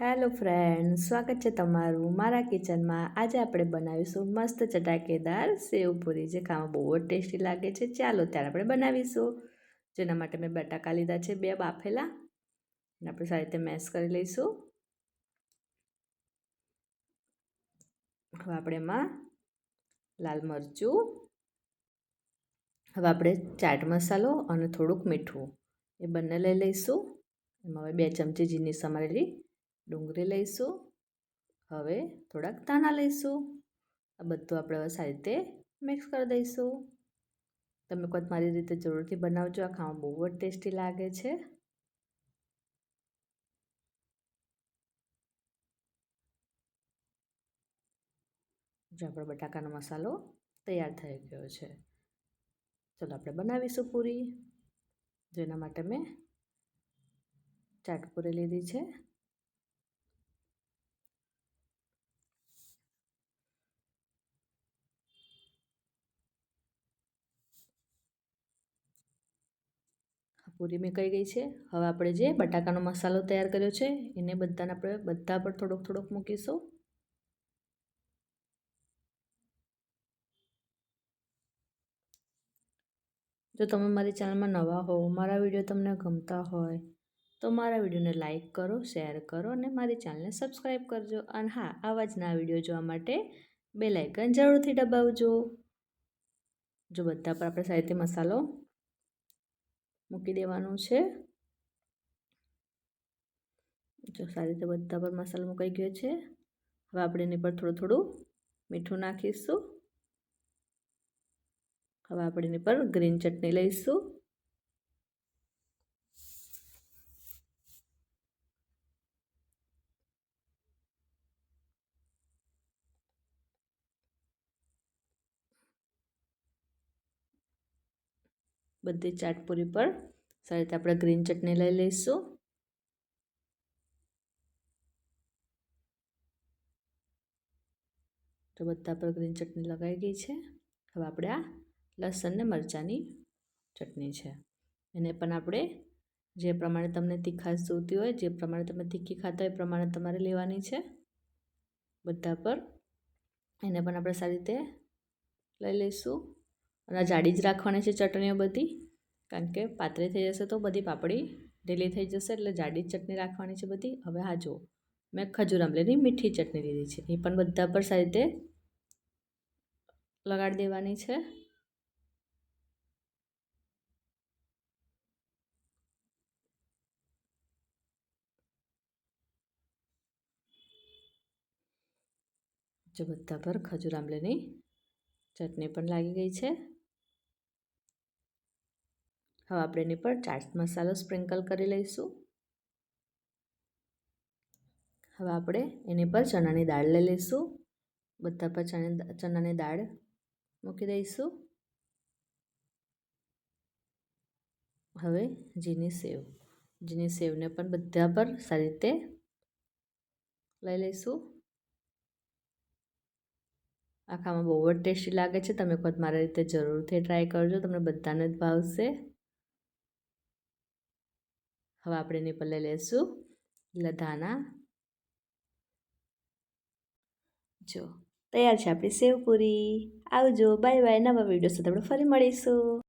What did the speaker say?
Hello friend સ્વાગત છે તમારું મારા કિચનમાં. આજે આપણે બનાવીશું મસ્ત ચટાકેદાર સેવ પૂરી. જે ખાવામાં બહુ જ ટેસ્ટી લાગે છે. ચાલો ત્યારે આપણે બનાવીશું. જેના માટે મેં બટાકા લીધા છે, બે બાફેલા. અને આપણે સારી રીતે મેશ કરી લઈશું. હવે આપણે એમાં લાલ મરચું, હવે આપણે ચાટ મસાલો અને થોડુંક મીઠું. એ બંને લઈ લઈશું. એમાં હવે બે ચમચી જીની સમારેલી ડુંગળી લઈશું, હવે થોડાક ધાણા લઈશું, આ બધું આપણે હવે સારી રીતે મિક્સ કરી દઈશું. તમે મારી રીતે જરૂરથી બનાવજો, આ ખાવા બહુ જ ટેસ્ટી લાગે છે. જો આપણો બટાકાનો મસાલો તૈયાર થઈ ગયો છે. ચલો આપણે બનાવીશું પૂરી. જેના માટે મેં ચાટપુરી લીધી છે. પૂરી મેકાઈ ગઈ છે. હવે આપણે જે બટાકાનો મસાલો તૈયાર કર્યો છે, એને બધાને આપણે બધા પર થોડોક થોડોક મૂકીશું. જો તમે મારી ચેનલમાં નવા હો, મારા વીડિયો તમને ગમતા હોય, તો મારા વિડીયોને લાઇક કરો, શેર કરો અને મારી ચેનલને સબસ્ક્રાઈબ કરજો. અને હા, આવા જ ના વીડિયો જોવા માટે બે જરૂરથી દબાવજો. જો બધા પર આપણે સાહિત્ય મસાલો મૂકી દેવાનું છે. જો સારી રીતે બધા પર મસાલો મુકાઈ ગયો છે. હવે આપણે એની પર થોડું થોડું મીઠું નાખીશું. હવે આપણે એની પર ગ્રીન ચટણી લઈશું. બધી ચાટપુરી પર. સારી રીતે આપણે ગ્રીન ચટણી લઈ લઈશું. તો બધા પર ગ્રીન ચટણી લગાવી ગઈ છે. હવે આપણે આ લસણ ને મરચાંની ચટણી છે. એને પણ આપણે જે પ્રમાણે તમને તીખાશ જોતી હોય, જે પ્રમાણે તમે તીખી ખાતા હોય એ પ્રમાણે તમારે લેવાની છે. બધા પર. એને પણ આપણે સારી રીતે લઈ લઈશું. અને જાડી જ રાખવાની છે ચટણીઓ બધી, કારણ કે પાતળી થઈ જશે તો બધી પાપડી ઢીલી થઈ જશે એટલે જાડી ચટણી રાખવાની છે બધી. હવે હા, જુઓ, મેં ખજૂર આંબલીની મીઠી ચટણી લીધી છે. એ પણ બધા પર સારી રીતે લગાડી દેવાની છે. જો બધા પર ખજૂર આંબલીની ચટણી પણ લાગી ગઈ છે. હવે આપણે એની પર ચાટ મસાલો સ્પ્રિંકલ કરી લઈશું. હવે આપણે એની પર ચણાની દાળ લઈ લઈશું. બધા પર ચણાની દાળ મૂકી દઈશું. હવે જીની સેવ જીની સેવને પણ બધા પર સારી રીતે લઈ લઈશું. આ ખાવામાં બહુ જ ટેસ્ટી લાગે છે. તમે ખુદ મારા રીતે જરૂરથી ટ્રાય કરજો. તમને બધાને જ ભાવશે. હવે આપણે એની પર લઈ લઈશું. લધાના. જો, તૈયાર છે આપણી સેવપુરી. આવજો, બાય બાય. નવા વીડિયો સાથે આપણે ફરી મળીશું.